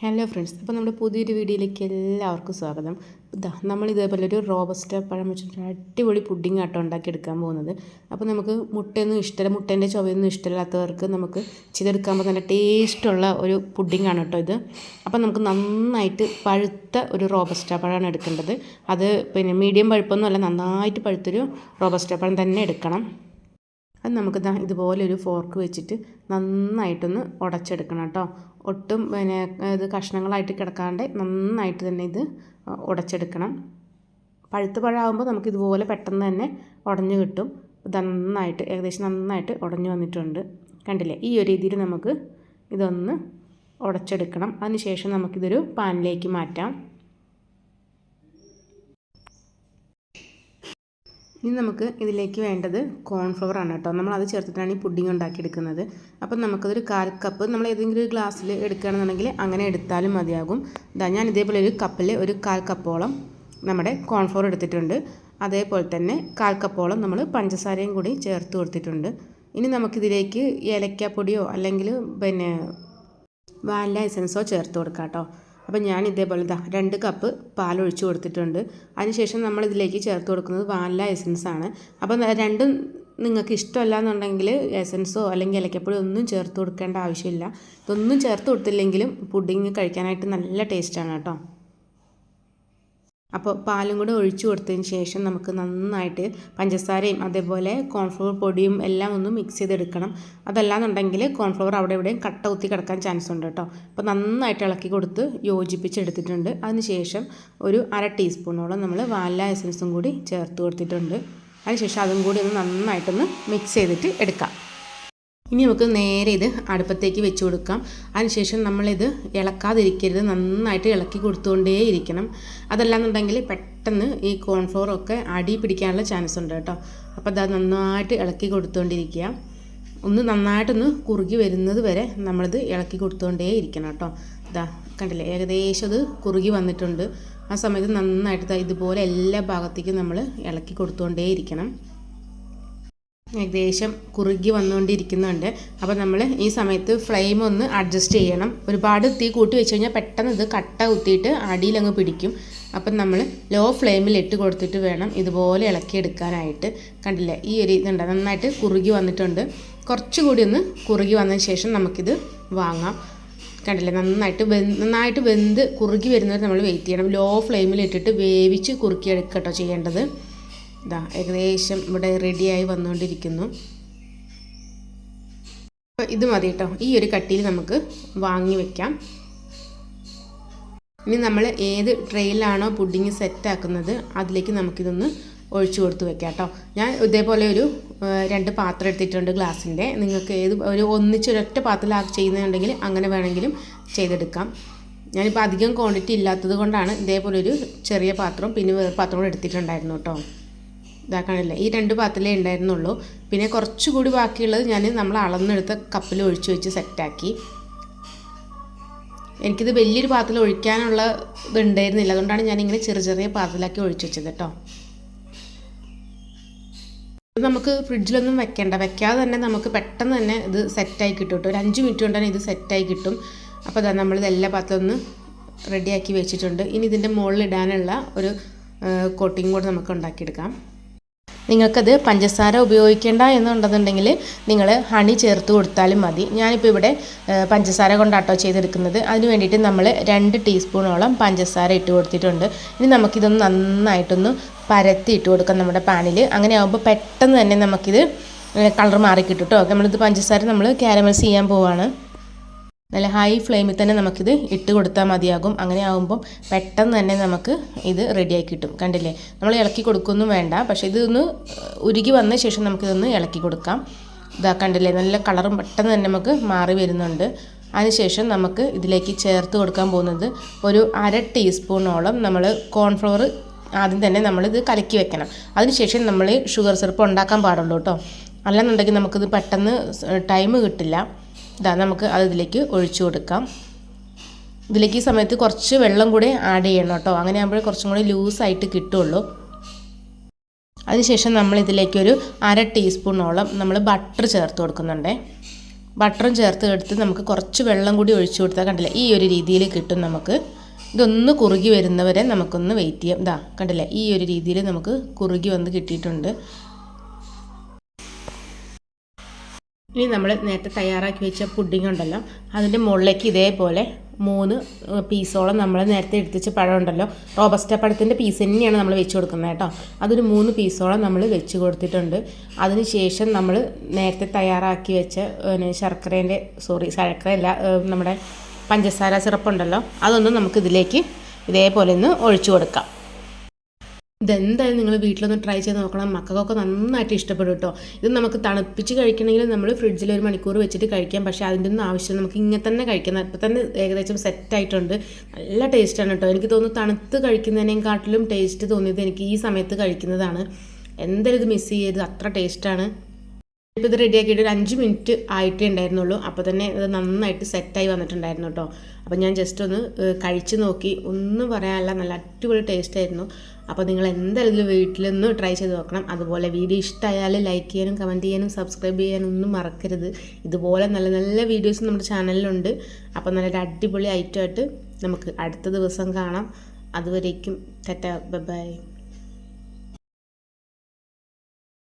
Hello friends അപ്പോൾ നമ്മുടെ പുതിയൊരു വീഡിയോയിലേക്ക് എല്ലാവർക്കും സ്വാഗതം. ഇതാ നമ്മൾ ഇതേപോലെ ഒരു റോബസ്റ്റ പഴം വെച്ചിട്ട് അടിപൊളി പുഡിംഗ് ആട്ടോ ഉണ്ടാക്കിയെടുക്കാൻ പോകുന്നത്. അപ്പോൾ നമുക്ക് മുട്ടയൊന്നും ഇഷ്ടമല്ല മുട്ടേന്റെ ചുവയൊന്നും ഇഷ്ടമില്ലാത്തവർക്ക് നമുക്ക് ചെയ്തെടുക്കാൻ നല്ല ടേസ്റ്റുള്ള ഒരു പുഡിംഗ് ആണ് കേട്ടോ ഇത്. അപ്പോൾ നമുക്ക് നന്നായിട്ട് പഴുത്ത ഒരു റോബസ്റ്റ പഴമാണ് എടുക്കേണ്ടത്. അത് പിന്നെ മീഡിയം പഴുപ്പൊന്നുമല്ല നന്നായിട്ട് പഴുത്തൊരു റോബസ്റ്റ പഴം തന്നെ എടുക്കണം. അത് നമുക്ക് ഇതുപോലെ ഒരു ഫോർക്ക് വെച്ചിട്ട് നന്നായിട്ടൊന്ന് ഉടച്ചെടുക്കണം കേട്ടോ. ഒട്ടും പിന്നെ ഇത് കഷ്ണങ്ങളായിട്ട് കിടക്കാണ്ട് നന്നായിട്ട് തന്നെ ഇത് ഉടച്ചെടുക്കണം. പഴുത്ത പഴമാകുമ്പോൾ നമുക്ക് ഇതുപോലെ പെട്ടെന്ന് തന്നെ ഉടഞ്ഞു കിട്ടും. നന്നായിട്ട് ഏകദേശം നന്നായിട്ട് ഉടഞ്ഞു വന്നിട്ടുണ്ട്. കണ്ടില്ലേ? ഈ ഒരു രീതിയിൽ നമുക്ക് ഇതൊന്ന് ഉടച്ചെടുക്കണം. അതിനുശേഷം നമുക്കിതൊരു പാനിലേക്ക് മാറ്റാം. ഇനി നമുക്ക് ഇതിലേക്ക് വേണ്ടത് കോൺഫ്ലവർ ആണ് കേട്ടോ. നമ്മൾ അത് ചേർത്തിട്ടാണ് ഈ പുഡിംഗ് ഉണ്ടാക്കിയെടുക്കുന്നത്. അപ്പം നമുക്കതൊരു കാൽ കപ്പ് നമ്മൾ ഏതെങ്കിലും ഒരു ഗ്ലാസ്സിൽ എടുക്കുകയാണെന്നുണ്ടെങ്കിൽ അങ്ങനെ എടുത്താലും മതിയാകും. ഇതാ ഞാൻ ഇതേപോലെ ഒരു കപ്പിൽ ഒരു കാൽ കപ്പോളം നമ്മുടെ കോൺഫ്ലവർ എടുത്തിട്ടുണ്ട്. അതേപോലെ തന്നെ കാൽ കപ്പോളം നമ്മൾ പഞ്ചസാരയും കൂടി ചേർത്ത് കൊടുത്തിട്ടുണ്ട്. ഇനി നമുക്കിതിലേക്ക് ഏലക്കാപ്പൊടിയോ അല്ലെങ്കിൽ പിന്നെ വാനില എസൻസോ ചേർത്ത് കൊടുക്കാം കേട്ടോ. അപ്പോൾ ഞാൻ ഇതേപോലെ ഇതാ രണ്ട് കപ്പ് പാൽ ഒഴിച്ചു കൊടുത്തിട്ടുണ്ട് അതിനുശേഷം നമ്മൾ ഇതിലേക്ക് ചേർത്ത് കൊടുക്കുന്നത് വാനില എസൻസ് ആണ്. അപ്പോൾ രണ്ടും നിങ്ങൾക്ക് ഇഷ്ടമല്ല എന്നുണ്ടെങ്കിൽ എസൻസോ അല്ലെങ്കിൽ ഇലക്കപ്പൊടി ഒന്നും ചേർത്ത് കൊടുക്കേണ്ട ആവശ്യമില്ല. ഇതൊന്നും ചേർത്ത് കൊടുത്തില്ലെങ്കിലും പുഡിങ് കഴിക്കാനായിട്ട് നല്ല ടേസ്റ്റാണ് കേട്ടോ. അപ്പോൾ പാലും കൂടെ ഒഴിച്ചു കൊടുത്തതിന് ശേഷം നമുക്ക് നന്നായിട്ട് പഞ്ചസാരയും അതേപോലെ കോൺഫ്ലവർ പൊടിയും എല്ലാം ഒന്ന് മിക്സ് ചെയ്തെടുക്കണം. അതല്ലാന്നുണ്ടെങ്കിൽ കോൺഫ്ലവർ അവിടെ ഇവിടെയും കട്ട കുത്തി കിടക്കാൻ ചാൻസ് ഉണ്ട് കേട്ടോ. അപ്പോൾ നന്നായിട്ട് ഇളക്കി കൊടുത്ത് യോജിപ്പിച്ചെടുത്തിട്ടുണ്ട്. അതിനുശേഷം ഒരു അര ടീസ്പൂണോളം നമ്മൾ വാനില എസൻസും കൂടി ചേർത്ത് കൊടുത്തിട്ടുണ്ട്. അതിനുശേഷം അതും കൂടി ഒന്ന് നന്നായിട്ടൊന്ന് മിക്സ് ചെയ്തിട്ട് എടുക്കാം. ഇനി നമുക്ക് നേരെ ഇത് അടുപ്പത്തേക്ക് വെച്ച് കൊടുക്കാം. അതിനുശേഷം നമ്മളിത് ഇളക്കാതിരിക്കരുത്. നന്നായിട്ട് ഇളക്കി കൊടുത്തുകൊണ്ടേ ഇരിക്കണം. അതല്ലാന്നുണ്ടെങ്കിൽ പെട്ടെന്ന് ഈ കോൺഫ്ലോറൊക്കെ അടി പിടിക്കാനുള്ള ചാൻസ് ഉണ്ട് കേട്ടോ. അപ്പോൾ അത് നന്നായിട്ട് ഇളക്കി കൊടുത്തുകൊണ്ടിരിക്കുക ഒന്ന് നന്നായിട്ടൊന്ന് കുറുകി വരുന്നത് വരെ നമ്മളിത് ഇളക്കി കൊടുത്തുകൊണ്ടേ ഇരിക്കണം കേട്ടോ. ഇതാ കണ്ടില്ലേ? ഏകദേശം അത് കുറുകി വന്നിട്ടുണ്ട്. ആ സമയത്ത് നന്നായിട്ട് ഇതുപോലെ എല്ലാ ഭാഗത്തേക്കും നമ്മൾ ഇളക്കി കൊടുത്തുകൊണ്ടേ ഇരിക്കണം. ഏകദേശം കുറുകി വന്നുകൊണ്ടിരിക്കുന്നുണ്ട്. അപ്പോൾ നമ്മൾ ഈ സമയത്ത് ഫ്ലെയിം ഒന്ന് അഡ്ജസ്റ്റ് ചെയ്യണം. ഒരുപാട് തീ കൂട്ടി വെച്ച് കഴിഞ്ഞാൽ പെട്ടെന്ന് ഇത് കട്ട കുത്തിയിട്ട് അടിയിലങ്ങ് പിടിക്കും. അപ്പം നമ്മൾ ലോ ഫ്ലെയിമിൽ ഇട്ട് കൊടുത്തിട്ട് വേണം ഇതുപോലെ ഇളക്കി എടുക്കാനായിട്ട്. കണ്ടില്ലേ? ഈ ഒരു ഇതുണ്ട്. നന്നായിട്ട് കുറുകി വന്നിട്ടുണ്ട്. കുറച്ചുകൂടി ഒന്ന് കുറുകി വന്നതിന് ശേഷം നമുക്കിത് വാങ്ങാം. കണ്ടില്ലേ? നന്നായിട്ട് വെന്ത് നന്നായിട്ട് വെന്ത് കുറുകി വരുന്നത് നമ്മൾ വെയിറ്റ് ചെയ്യണം. ലോ ഫ്ലെയിമിൽ ഇട്ടിട്ട് വേവിച്ച് കുറുക്കിയെടുക്കട്ടോ ചെയ്യേണ്ടത്. ഇതാ ഏകദേശം ഇവിടെ റെഡിയായി വന്നുകൊണ്ടിരിക്കുന്നു. അപ്പോൾ ഇത് മതി കേട്ടോ ഈ ഒരു കട്ടിയിൽ നമുക്ക് വാങ്ങി വെക്കാം. ഇനി നമ്മൾ ഏത് ട്രെയിലാണോ പുഡിങ് സെറ്റാക്കുന്നത് അതിലേക്ക് നമുക്കിതൊന്ന് ഒഴിച്ചു കൊടുത്ത് വെക്കാം കേട്ടോ ഞാൻ ഇതേപോലെ ഒരു രണ്ട് പാത്രം എടുത്തിട്ടുണ്ട് ഗ്ലാസിന്റെ. നിങ്ങൾക്ക് ഏത് ഒരു ഒന്നിച്ചൊരൊറ്റ പാത്രത്തിലാക്കി ചെയ്യുന്നുണ്ടെങ്കിൽ അങ്ങനെ വേണമെങ്കിലും ചെയ്തെടുക്കാം. ഞാനിപ്പോൾ അധികം ക്വാണ്ടിറ്റി ഇല്ലാത്തത് കൊണ്ടാണ് ഇതേപോലെ ഒരു ചെറിയ പാത്രം പിന്നെ വേറെ പാത്രം കൂടെ എടുത്തിട്ടുണ്ടായിരുന്നു കേട്ടോ ഇതാക്കാനില്ല. ഈ രണ്ട് പാത്രത്തിലേ ഉണ്ടായിരുന്നുള്ളൂ. പിന്നെ കുറച്ചുകൂടി ബാക്കിയുള്ളത് ഞാൻ നമ്മൾ അളന്നെടുത്ത കപ്പിൽ ഒഴിച്ചു വെച്ച് സെറ്റാക്കി. എനിക്കിത് വലിയൊരു പാത്രത്തിൽ ഒഴിക്കാനുള്ള ഇത് ഉണ്ടായിരുന്നില്ല. അതുകൊണ്ടാണ് ഇങ്ങനെ ചെറിയ ചെറിയ പാത്രത്തിലാക്കി ഒഴിച്ചു വെച്ചത് കേട്ടോ. നമുക്ക് ഫ്രിഡ്ജിലൊന്നും വെക്കേണ്ട. വെക്കാതെ തന്നെ നമുക്ക് പെട്ടെന്ന് തന്നെ ഇത് സെറ്റായി കിട്ടും കേട്ടോ. ഒരു അഞ്ച് മിനിറ്റ് കൊണ്ട് തന്നെ ഇത് സെറ്റായി കിട്ടും. അപ്പോൾ അതാ നമ്മൾ എല്ലാ പാത്രവും ഒന്ന് റെഡിയാക്കി വെച്ചിട്ടുണ്ട്. ഇനി ഇതിന്റെ മുകളിൽ ഇടാനുള്ള ഒരു കോട്ടിങ് കൂടെ നമുക്ക് ഉണ്ടാക്കിയെടുക്കാം. നിങ്ങൾക്കത് പഞ്ചസാര ഉപയോഗിക്കേണ്ട എന്നുണ്ടെന്നുണ്ടെങ്കിൽ നിങ്ങൾ ഹണി ചേർത്ത് കൊടുത്താലും മതി. ഞാനിപ്പോൾ ഇവിടെ പഞ്ചസാര കൊണ്ടാട്ടോ ചെയ്തെടുക്കുന്നത്. അതിന് വേണ്ടിയിട്ട് നമ്മൾ രണ്ട് ടീസ്പൂണോളം പഞ്ചസാര ഇട്ട് കൊടുത്തിട്ടുണ്ട്. ഇനി നമുക്കിതൊന്ന് നന്നായിട്ടൊന്ന് പരത്തി ഇട്ട് കൊടുക്കാം നമ്മുടെ പാനിൽ അങ്ങനെ ആകുമ്പോൾ പെട്ടെന്ന് തന്നെ നമുക്കിത് കളർ മാറി കിട്ടും കേട്ടോ നമ്മളിത് പഞ്ചസാര നമ്മൾ കാരമൽസ് ചെയ്യാൻ പോവാണ്. നല്ല ഹൈ ഫ്ലെയിമിൽ തന്നെ നമുക്കിത് ഇട്ട് കൊടുത്താൽ മതിയാകും. അങ്ങനെ ആകുമ്പം പെട്ടെന്ന് തന്നെ നമുക്ക് ഇത് റെഡിയാക്കി കിട്ടും. കണ്ടില്ലേ? നമ്മൾ ഇളക്കി കൊടുക്കൊന്നും വേണ്ട. പക്ഷേ ഇതൊന്ന് ഉരുകി വന്ന ശേഷം നമുക്കിതൊന്ന് ഇളക്കി കൊടുക്കാം. ഇതാ കണ്ടില്ലേ? നല്ല കളറും പെട്ടെന്ന് തന്നെ നമുക്ക് മാറി വരുന്നുണ്ട്. അതിനുശേഷം നമുക്ക് ഇതിലേക്ക് ചേർത്ത് കൊടുക്കാൻ പോകുന്നത് ഒരു അര ടീസ്പൂണോളം നമ്മൾ കോൺഫ്ലവർ ആദ്യം തന്നെ നമ്മളിത് കലക്കി വെക്കണം. അതിനുശേഷം നമ്മൾ ഷുഗർ സിറപ്പ് ഉണ്ടാക്കാൻ പാടുള്ളൂ കേട്ടോ. അല്ലെന്നുണ്ടെങ്കിൽ നമുക്കിത് പെട്ടെന്ന് ടൈം കിട്ടില്ല. ഇതാ നമുക്ക് അത് ഇതിലേക്ക് ഒഴിച്ചു കൊടുക്കാം. ഇതിലേക്ക് ഈ സമയത്ത് കുറച്ച് വെള്ളം കൂടി ആഡ് ചെയ്യണം കേട്ടോ. അങ്ങനെ ആകുമ്പോൾ കുറച്ചും കൂടി ലൂസായിട്ട് കിട്ടുള്ളൂ. അതിനുശേഷം നമ്മൾ ഇതിലേക്ക് ഒരു അര ടീസ്പൂണോളം നമ്മൾ ബട്ടർ ചേർത്ത് കൊടുക്കുന്നുണ്ടേ. ബട്ടറും ചേർത്ത് എടുത്ത് നമുക്ക് കുറച്ച് വെള്ളം കൂടി ഒഴിച്ചു കൊടുത്താൽ കണ്ടില്ലേ ഈ ഒരു രീതിയിൽ കിട്ടും നമുക്ക്. ഇതൊന്ന് കുറുകി വരുന്നവരെ നമുക്കൊന്ന് വെയിറ്റ് ചെയ്യാം. ഇതാ കണ്ടില്ലേ ഈ ഒരു രീതിയിൽ നമുക്ക് കുറുകി വന്ന് കിട്ടിയിട്ടുണ്ട്. ഇനി നമ്മൾ നേരത്തെ തയ്യാറാക്കി വെച്ച പുഡിംഗ് ഉണ്ടല്ലോ അതിന്റെ മുകളിലേക്ക് ഇതേപോലെ മൂന്ന് പീസോളം നമ്മൾ നേരത്തെ എടുത്തിച്ച പഴം ഉണ്ടല്ലോ റോബസ്റ്റ പഴത്തിന്റെ പീസ് തന്നെയാണ് നമ്മൾ വെച്ച് കൊടുക്കുന്നത് കേട്ടോ. അതൊരു മൂന്ന് പീസോളം നമ്മൾ വെച്ച് കൊടുത്തിട്ടുണ്ട്. അതിന് ശേഷം നമ്മൾ നേരത്തെ തയ്യാറാക്കി വെച്ച ശർക്കരേന്റെ സോറി ശർക്കരയല്ല നമ്മുടെ പഞ്ചസാര സിറപ്പ് ഉണ്ടല്ലോ അതൊന്നും നമുക്കിതിലേക്ക് ഇതേപോലെ ഒന്ന് ഒഴിച്ചു കൊടുക്കാം. ഇതെന്തായാലും നിങ്ങൾ വീട്ടിലൊന്ന് ട്രൈ ചെയ്ത് നോക്കണം. മക്കൾക്കൊക്കെ നന്നായിട്ട് ഇഷ്ടപ്പെടും കേട്ടോ ഇത് നമുക്ക് തണുപ്പിച്ച് കഴിക്കണമെങ്കിൽ നമ്മൾ ഫ്രിഡ്ജിൽ ഒരു മണിക്കൂർ വെച്ചിട്ട് കഴിക്കാം. പക്ഷേ അതിന്റെ ഒന്നും ആവശ്യം നമുക്ക് ഇങ്ങനെ തന്നെ കഴിക്കാം ഇപ്പം തന്നെ ഏകദേശം സെറ്റ് ആയിട്ടുണ്ട്. നല്ല ടേസ്റ്റാണ് കേട്ടോ എനിക്ക് തോന്നുന്നു തണുത്ത് കഴിക്കുന്നതിനേക്കാട്ടിലും ടേസ്റ്റ് തോന്നിയത് എനിക്ക് ഈ സമയത്ത് കഴിക്കുന്നതാണ്. എന്തായാലും ഇത് മിസ് ചെയ്യരുത്. അത്ര ടേസ്റ്റാണ് ഇപ്പോൾ ഇത് റെഡിയാക്കിയിട്ട് ഒരു അഞ്ച് മിനിറ്റ് ആയിട്ടേ ഉണ്ടായിരുന്നുള്ളൂ. അപ്പോൾ തന്നെ ഇത് നന്നായിട്ട് സെറ്റായി വന്നിട്ടുണ്ടായിരുന്നു കേട്ടോ അപ്പോൾ ഞാൻ ജസ്റ്റ് ഒന്ന് കഴിച്ച് നോക്കി. ഒന്നും പറയാനല്ല നല്ല അടിപൊളി ടേസ്റ്റ് ആയിരുന്നു. അപ്പോൾ നിങ്ങൾ എന്തായാലും വീട്ടിലൊന്ന് ട്രൈ ചെയ്ത് നോക്കണം. അതുപോലെ വീഡിയോ ഇഷ്ടമായാൽ ലൈക്ക് ചെയ്യാനും കമന്റ് ചെയ്യാനും സബ്സ്ക്രൈബ് ചെയ്യാനും ഒന്നും മറക്കരുത്. ഇതുപോലെ നല്ല നല്ല വീഡിയോസ് നമ്മുടെ ചാനലിലുണ്ട് അപ്പോൾ നല്ലൊരു അടിപൊളി ഐറ്റമായിട്ട് നമുക്ക് അടുത്ത ദിവസം കാണാം. അതുവരേക്കും തെറ്റ ബൈ.